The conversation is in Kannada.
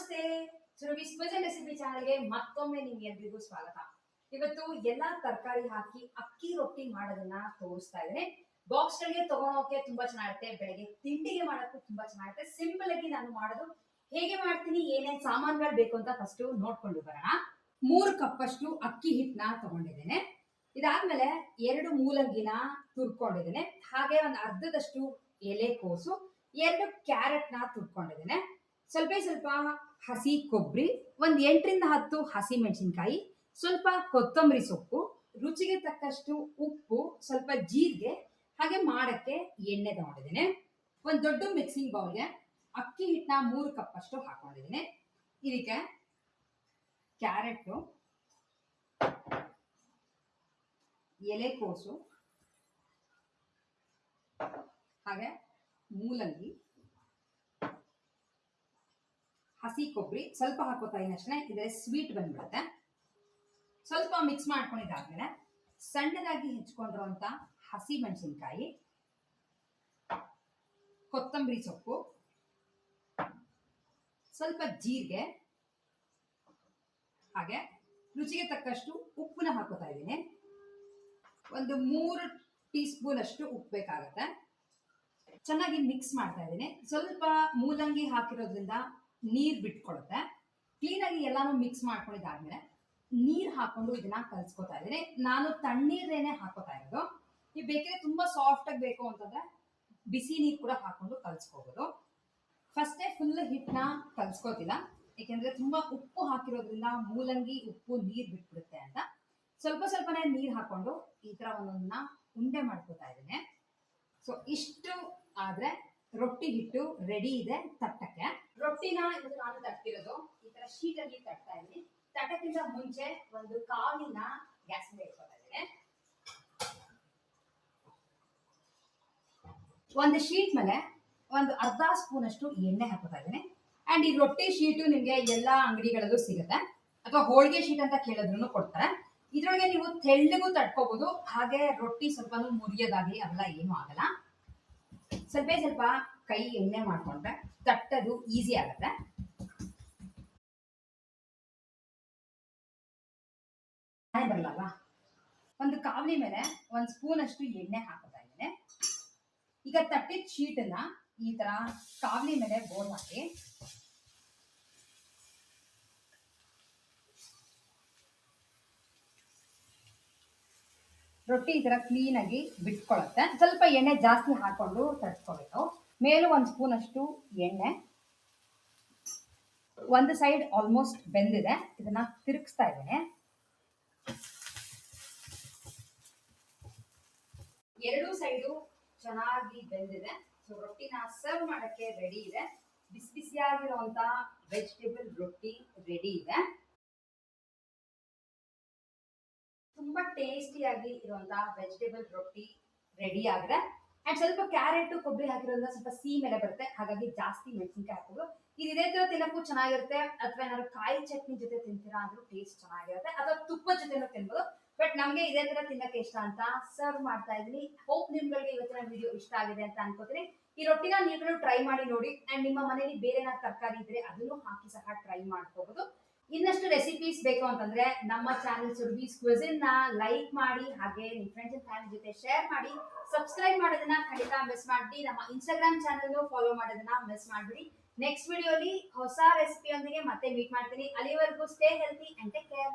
ನಮಸ್ತೆ. ಸುರಭಿ ಸ್ಪೆಷಲ್ ರೆಸಿಪಿ ಚಾನಲ್ಗೆ ಮತ್ತೊಮ್ಮೆ ನಿಮ್ಗೆ ಎಲ್ರಿಗೂ ಸ್ವಾಗತ. ಇವತ್ತು ಎಲ್ಲಾ ತರಕಾರಿ ಹಾಕಿ ಅಕ್ಕಿ ರೊಟ್ಟಿ ಮಾಡೋದನ್ನ ತೋರಿಸ್ತಾ ಇದ್ದೇನೆ. ಬಾಕ್ಸ್ ಗಳಿಗೆ ತಗೊಳೋಕೆ ತುಂಬಾ ಚೆನ್ನಾಗಿರುತ್ತೆ. ಬೆಳಗ್ಗೆ ತಿಂಡಿಗೆ ಮಾಡೋಕ್ಕೂ ತುಂಬಾ ಚೆನ್ನಾಗಿರುತ್ತೆ. ಸಿಂಪಲ್ ಆಗಿ ನಾನು ಮಾಡೋದು. ಹೇಗೆ ಮಾಡ್ತೀನಿ? ಏನೇನ್ ಸಾಮಾನುಗಳು ಬೇಕು ಅಂತ ಫಸ್ಟ್ ನೋಡ್ಕೊಂಡು ಬರೋಣ. ಮೂರು ಕಪ್ ಅಷ್ಟು ಅಕ್ಕಿ ಹಿಟ್ಟನ್ನ ತಗೊಂಡಿದ್ದೇನೆ. ಇದಾದ್ಮೇಲೆ ಎರಡು ಮೂಲಂಗಿನ ತುರ್ಕೊಂಡಿದ್ದೇನೆ. ಹಾಗೆ ಒಂದು ಅರ್ಧದಷ್ಟು ಎಲೆಕೋಸು ಎರಡು ಕ್ಯಾರೆಟ್ನ ತುರ್ಕೊಂಡಿದ್ದೇನೆ. ಸ್ವಲ್ಪ ಸ್ವಲ್ಪ ಹಸಿ ಕೊಬ್ಬರಿ ಒಂದು ಎಂಟರಿಂದ ಹತ್ತು ಹಸಿ ಮೆಣಸಿನ್ಕಾಯಿ, ಸ್ವಲ್ಪ ಕೊತ್ತಂಬರಿ ಸೊಪ್ಪು, ರುಚಿಗೆ ತಕ್ಕಷ್ಟು ಉಪ್ಪು, ಸ್ವಲ್ಪ ಜೀರಿಗೆ, ಹಾಗೆ ಮಾಡಕ್ಕೆ ಎಣ್ಣೆ ತಗೊಂಡಿದ್ದೇನೆ. ಒಂದು ದೊಡ್ಡ ಮಿಕ್ಸಿಂಗ್ ಬೌಲ್ಗೆ ಅಕ್ಕಿ ಹಿಟ್ಟನ್ನ ಮೂರು ಕಪ್ ಅಷ್ಟು ಹಾಕೊಂಡಿದ್ದೇನೆ. ಇದಕ್ಕೆ ಕ್ಯಾರೆಟ್ ಎಲೆಕೋಸು ಹಾಗೆ ಮೂಲಂಗಿ ಹಸಿ ಕೊಬ್ಬರಿ ಸ್ವಲ್ಪ ಹಾಕೋತಾ ಇದ್ದೀನಿ ಅಷ್ಟೇ, ಇದ್ರೆ ಸ್ವೀಟ್ ಬಂದ್ಬಿಡುತ್ತೆ. ಸ್ವಲ್ಪ ಮಿಕ್ಸ್ ಮಾಡ್ಕೊಂಡಿದ್ದಾದ್ಮೇಲೆ ಸಣ್ಣದಾಗಿ ಹೆಚ್ಕೊಂಡಿರುವಂತ ಹಸಿ ಮೆಣಸಿನ್ಕಾಯಿ, ಕೊತ್ತಂಬರಿ ಸೊಪ್ಪು, ಸ್ವಲ್ಪ ಜೀರಿಗೆ, ಹಾಗೆ ರುಚಿಗೆ ತಕ್ಕಷ್ಟು ಉಪ್ಪನ್ನ ಹಾಕೋತಾ ಇದ್ದೀನಿ ಒಂದು ಮೂರು ಟೀ ಸ್ಪೂನ್ ಅಷ್ಟು ಉಪ್ಪು ಬೇಕಾಗತ್ತೆ. ಚೆನ್ನಾಗಿ ಮಿಕ್ಸ್ ಮಾಡ್ತಾ ಇದ್ದೀನಿ ಸ್ವಲ್ಪ ಮೂಲಂಗಿ ಹಾಕಿರೋದ್ರಿಂದ ನೀರ್ ಬಿಟ್ಕೊಳುತ್ತೆ. ಕ್ಲೀನಾಗಿ ಎಲ್ಲಾನು ಮಿಕ್ಸ್ ಮಾಡ್ಕೊಂಡಿದ್ದಾದ್ಮೇಲೆ ನೀರು ಹಾಕೊಂಡು ಇದನ್ನ ಕಲ್ಸ್ಕೊತಾ ಇದ್ದೀನಿ. ನಾನು ತಣ್ಣೀರೇನೆ ಹಾಕೋತಾ ಇರೋದು. ಈ ಬೇಕಿದ್ರೆ ತುಂಬಾ ಸಾಫ್ಟ್ ಆಗಿ ಬೇಕು ಅಂತಂದ್ರೆ ಬಿಸಿ ನೀರು ಕೂಡ ಹಾಕೊಂಡು ಕಲ್ಸ್ಕೋಬಹುದು ಫಸ್ಟೇ ಫುಲ್ ಹಿಟ್ಟನ್ನ ಕಲ್ಸ್ಕೋತಿಲ್ಲ. ಏಕೆಂದ್ರೆ ತುಂಬಾ ಉಪ್ಪು ಹಾಕಿರೋದ್ರಿಂದ ಮೂಲಂಗಿ, ಉಪ್ಪು, ನೀರ್ ಬಿಟ್ಬಿಡುತ್ತೆ ಅಂತ. ಸ್ವಲ್ಪ ಸ್ವಲ್ಪನೇ ನೀರ್ ಹಾಕೊಂಡು ಈ ತರ ಒಂದೊಂದನ್ನ ಉಂಡೆ ಮಾಡ್ಕೋತಾ ಇದ್ದೀನಿ. ಸೊ ಇಷ್ಟು ಆದ್ರೆ ರೊಟ್ಟಿ ಹಿಟ್ಟು ರೆಡಿ ಇದೆ ತಟ್ಟಕ್ಕೆ. ರೊಟ್ಟಿನ ಇವತ್ತು ನಾನು ತಟ್ಟಿರೋದು. ಈ ತರ ಶೀಟ್ ಅಲ್ಲಿ ತಟ್ತಾ ಇದ್ದೀನಿ. ತಟ್ಟಕ್ಕಿಂತ ಮುಂಚೆ ಒಂದು ಕಾವಿನ ಗ್ಯಾಸ್ ಮೇಲೆ ಒಂದು ಶೀಟ್ ಮೇಲೆ ಒಂದು ಅರ್ಧ ಸ್ಪೂನ್ ಅಷ್ಟು ಎಣ್ಣೆ ಹಾಕೋತಾ ಇದ್ದೀನಿ. ಅಂಡ್ ಈ ರೊಟ್ಟಿ ಶೀಟು ನಿಮ್ಗೆ ಎಲ್ಲಾ ಅಂಗಡಿಗಳಲ್ಲೂ ಸಿಗುತ್ತೆ. ಅಥವಾ ಹೋಳಿಗೆ ಶೀಟ್ ಅಂತ ಕೇಳಿದ್ರು ಕೊಡ್ತಾರೆ. ಇದ್ರೊಳಗೆ ನೀವು ತೆಳ್ಳಗೂ ತಟ್ಕೋಬಹುದು ಹಾಗೆ ರೊಟ್ಟಿ ಸ್ವಲ್ಪ ಮುರಿಯೋದಾಗ್ಲಿ, ಅವೆಲ್ಲ ಏನೂ ಆಗಲ್ಲ. ಸ್ವಲ್ಪ ಸ್ವಲ್ಪ ಕೈ ಎಣ್ಣೆ ಮಾಡ್ಕೊಂಡ್ರೆ ತಟ್ಟದು ಈಸಿ ಆಗುತ್ತೆ. ಬರಲ್ಲ ಒಂದು ಕಾವಲಿ ಮೇಲೆ ಒಂದ್ ಸ್ಪೂನ್ ಅಷ್ಟು ಎಣ್ಣೆ ಹಾಕೋತಾ ಇದ್ದೇನೆ. ಈಗ ತಟ್ಟಿದ ಶೀಟನ್ನ ಈ ತರ ಕಾವಲಿ ಮೇಲೆ ಬೋರ್ ಹಾಕಿ ರೊಟ್ಟಿ ಈ ಥರ ಕ್ಲೀನ್ ಆಗಿ ಬಿಟ್ಕೊಳತ್ತೆ. ಸ್ವಲ್ಪ ಎಣ್ಣೆ ಜಾಸ್ತಿ ಹಾಕೊಂಡು ತರಿಸ್ಕೋಬೇಕು ಮೇಲೂ ಒಂದು ಸ್ಪೂನ್ ಅಷ್ಟು ಎಣ್ಣೆ. ಒಂದು ಸೈಡ್ ಆಲ್ಮೋಸ್ಟ್ ಬೆಂದಿದೆ. ಇದನ್ನ ತಿರುಗಿಸ್ತಾ ಇದ್ದೇನೆ. ಎರಡೂ ಸೈಡು ಚೆನ್ನಾಗಿ ಬೆಂದಿದೆ. ಸೊ ರೊಟ್ಟಿನ ಸರ್ವ್ ಮಾಡಕ್ಕೆ ರೆಡಿ ಇದೆ. ಬಿಸಿ ಬಿಸಿಯಾಗಿರುವಂತಹ ವೆಜಿಟೇಬಲ್ ರೊಟ್ಟಿ ರೆಡಿ ಇದೆ. ತುಂಬಾ ಟೇಸ್ಟಿಯಾಗಿ ಇರುವಂತಹ ವೆಜಿಟೇಬಲ್ ರೊಟ್ಟಿ ರೆಡಿ ಆಗಿದೆ. ಅಂಡ್ ಸ್ವಲ್ಪ ಕ್ಯಾರೆಟ್ ಕೊಬ್ಬರಿ ಹಾಕಿರೋದ್ರಿಂದ ಸ್ವಲ್ಪ ಸೀ ಮೇಲೆ ಬರುತ್ತೆ. ಹಾಗಾಗಿ ಜಾಸ್ತಿ ಮೆಣಸಿನ್ಕಾಯಿ ಹಾಕೋದು ಇದು ಇದೇ ತರ ತಿನ್ನಕ್ಕೂ ಚೆನ್ನಾಗಿರುತ್ತೆ. ಅಥವಾ ಏನಾದ್ರು ಕಾಯಿ ಚಟ್ನಿ ಜೊತೆ ತಿಂತೀರಾ ಅಂದ್ರೂ ಟೇಸ್ಟ್ ಚೆನ್ನಾಗಿರುತ್ತೆ. ಅಥವಾ ತುಪ್ಪದ ಜೊತೆನೂ ತಿನ್ಬೋದು. ಬಟ್ ನಮ್ಗೆ ಇದೇ ತರ ತಿನ್ನಕ್ಕೆ ಇಷ್ಟ ಅಂತ ಸರ್ವ್ ಮಾಡ್ತಾ ಇದೀನಿ ಹೋಪ್ ನಿಮ್ಗಳಿಗೆ ಇವತ್ತಿನ ವಿಡಿಯೋ ಇಷ್ಟ ಆಗಿದೆ ಅಂತ ಅನ್ಕೋತೀನಿ. ಈ ರೊಟ್ಟಿನ ನೀವುಗಳು ಟ್ರೈ ಮಾಡಿ ನೋಡಿ. ಅಂಡ್ ನಿಮ್ಮ ಮನೇಲಿ ಬೇರೆ ಏನಾದ್ರು ತರಕಾರಿ ಇದ್ರೆ ಅದನ್ನು ಹಾಕಿ ಸಹ ಟ್ರೈ ಮಾಡ್ಕೋಬಹುದು ಇನ್ನಷ್ಟು ರೆಸಿಪೀಸ್ ಬೇಕು ಅಂತಂದ್ರೆ ನಮ್ಮ ಚಾನೆಲ್ ಸುರ್ಬೀಸ್ ಕ್ವಿಸಿನ್ನ ಲೈಕ್ ಮಾಡಿ ಹಾಗೆ ನಿಮ್ ಫ್ರೆಂಡ್ಸ್ ಅಂಡ್ ಫ್ಯಾಮಿಲಿ ಜೊತೆ ಶೇರ್ ಮಾಡಿ ಸಬ್ಸ್ಕ್ರೈಬ್ ಮಾಡೋದನ್ನ ಖಂಡಿತ ಮಿಸ್ ಮಾಡಿ ನಮ್ಮ ಇನ್ಸ್ಟಾಗ್ರಾಮ್ ಚಾನೆಲ್ ಫಾಲೋ ಮಾಡೋದನ್ನ ಮಿಸ್ ಮಾಡ್ಬಿಡಿ. ನೆಕ್ಸ್ಟ್ ವಿಡಿಯೋಲಿ ಹೊಸ ರೆಸಿಪಿಯೊಂದಿಗೆ ಮತ್ತೆ ಮೀಟ್ ಮಾಡ್ತೀನಿ. ಅಲ್ಲಿವರೆಗೂ stay healthy and take care